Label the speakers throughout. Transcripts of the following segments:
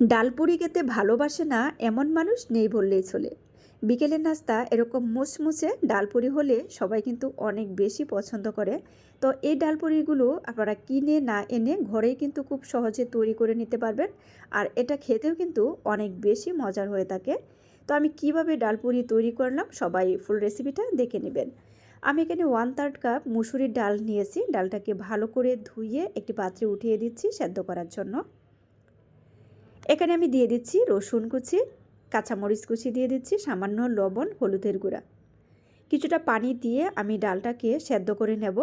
Speaker 1: ডালপুরি খেতে ভালোবাসে না এমন মানুষ নেই বললেই চলে। বিকেলের নাস্তা এরকম মুচমুচে ডালপুরি হলে সবাই কিন্তু অনেক বেশি পছন্দ করে। তো এই ডালপুরিগুলো আপনারা কিনে না এনে ঘরেই কিন্তু খুব সহজে তৈরি করে নিতে পারবেন। আর এটা খেতেও কিন্তু অনেক বেশি মজার হয়ে থাকে। তো আমি কীভাবে ডালপুরি তৈরি করলাম সবাই ফুল রেসিপিটা দেখে নেবেন। আমি এখানে ওয়ান থার্ড কাপ মুসুরির ডাল নিয়েছি। ডালটাকে ভালো করে ধুয়ে একটি পাত্রে উঠিয়ে দিচ্ছি সেদ্ধ করার জন্য। এখানে আমি দিয়ে দিচ্ছি রসুন কুচি, কাঁচামরিচ কুচি দিয়ে দিচ্ছি, সামান্য লবণ, হলুদের গুঁড়া। কিছুটা পানি দিয়ে আমি ডালটাকে সেদ্ধ করে নেব।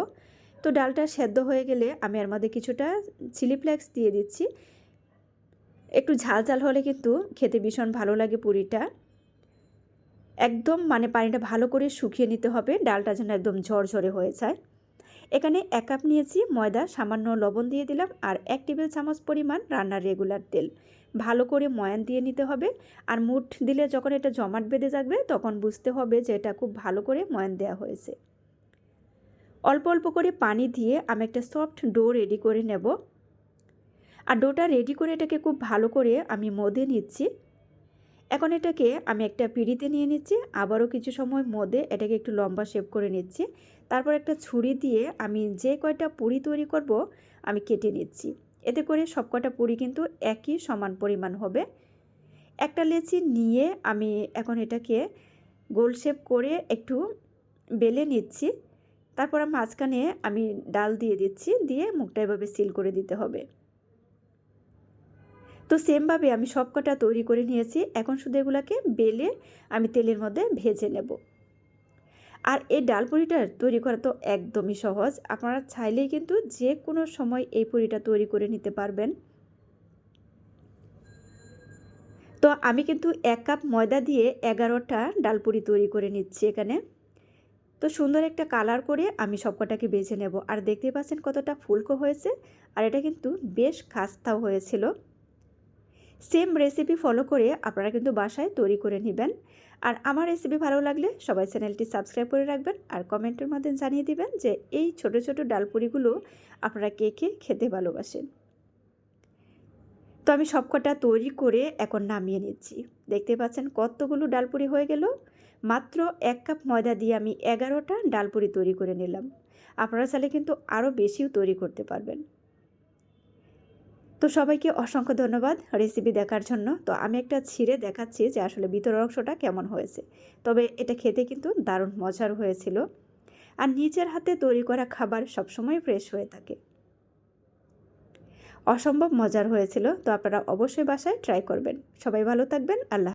Speaker 1: তো ডালটা সেদ্ধ হয়ে গেলে আমি এর মধ্যে কিছুটা চিলি ফ্লেক্স দিয়ে দিচ্ছি। একটু ঝাল ঝাল হলে কিন্তু খেতে ভীষণ ভালো লাগে পুরিটা। একদম মানে পানিটা ভালো করে শুকিয়ে নিতে হবে, ডালটা যেন একদম ঝরঝরে হয়ে যায়। এখানে এক কাপ নিয়েছি ময়দা, সামান্য লবণ দিয়ে দিলাম আর এক টেবিল চামচ পরিমাণ রান্নার রেগুলার তেল। ভালো করে ময়ান দিয়ে নিতে হবে। আর মুঠ দিলে যখন এটা জমাট বেঁধে যাবে তখন বুঝতে হবে যে এটা খুব ভালো করে ময়ান দেওয়া হয়েছে। অল্প অল্প করে পানি দিয়ে আমি একটা সফট ডো রেডি করে নেব। আর ডোটা রেডি করে এটাকে খুব ভালো করে আমি মদে নিচ্ছি। এখন এটাকে আমি একটা পিড়িতে নিয়ে নিচ্ছি। আবারও কিছু সময় মদে এটাকে একটু লম্বা শেপ করে নিচ্ছি। তারপর একটা ছুরি দিয়ে আমি যে কয়টা পুরি তৈরি করব, আমি কেটে নিচ্ছি। এতে করে সব কটা পুরি কিন্তু একই সমান পরিমাণ হবে। একটা লেচি নিয়ে আমি এখন এটাকে গোল শেপ করে একটু বেলে নিচ্ছি। তারপর মাঝখানে আমি ডাল দিয়ে দিচ্ছি, দিয়ে মুখটা এভাবে সিল করে দিতে হবে। তো সেমভাবে আমি সব কটা তৈরি করে নিয়েছি। এখন শুধু এগুলোকে বেলে আমি তেলের মধ্যে ভেজে নেব। আর এই ডাল পুরিটা তৈরি করা তো একদমই সহজ। আপনারা চাইলেই কিন্তু যে কোনো সময় এই পুরিটা তৈরি করে নিতে পারবেন। তো আমি কিন্তু এক কাপ ময়দা দিয়ে এগারোটা ডাল ডালপুরি তৈরি করে নিচ্ছি এখানে। তো সুন্দর একটা কালার করে আমি সবকটাকে বেছে নেব। আর দেখতে পাচ্ছেন কতটা ফুলকো হয়েছে। আর এটা কিন্তু বেশ খাস্তাও হয়েছিল। সেম রেসিপি ফলো করে আপনারা কিন্তু বাসায় তৈরি করে নেবেন। আর আমার রেসিপি ভালো লাগলে সবাই চ্যানেলটি সাবস্ক্রাইব করে রাখবেন আর কমেন্টের মধ্যে জানিয়ে দিবেন যে এই ছোট ছোট ডালপুরিগুলো আপনারা কে কে খেতে ভালোবাসেন। তো আমি সবকটা তৈরি করে এখন নামিয়ে নিচ্ছি। দেখতে পাচ্ছেন কতগুলো ডালপুরি হয়ে গেল। মাত্র এক কাপ ময়দা দিয়ে আমি এগারোটা ডালপুরি তৈরি করে নিলাম। আপনারা চাইলে কিন্তু আরও বেশিও তৈরি করতে পারবেন। তো সবাইকে অসংখ্য ধন্যবাদ রেসিপি দেখার জন্য। তো আমি একটা ছিঁড়ে দেখাচ্ছি যে আসলে ভিতর অংশটা কেমন হয়েছে। তবে এটা খেতে কিন্তু দারুণ মজার হয়েছিল। আর নিজের হাতে তৈরি করা খাবার সবসময় ফ্রেশ হয়ে থাকে। অসম্ভব মজার হয়েছিল। তো আপনারা অবশ্যই বাসায় ট্রাই করবেন। সবাই ভালো থাকবেন। আল্লাহ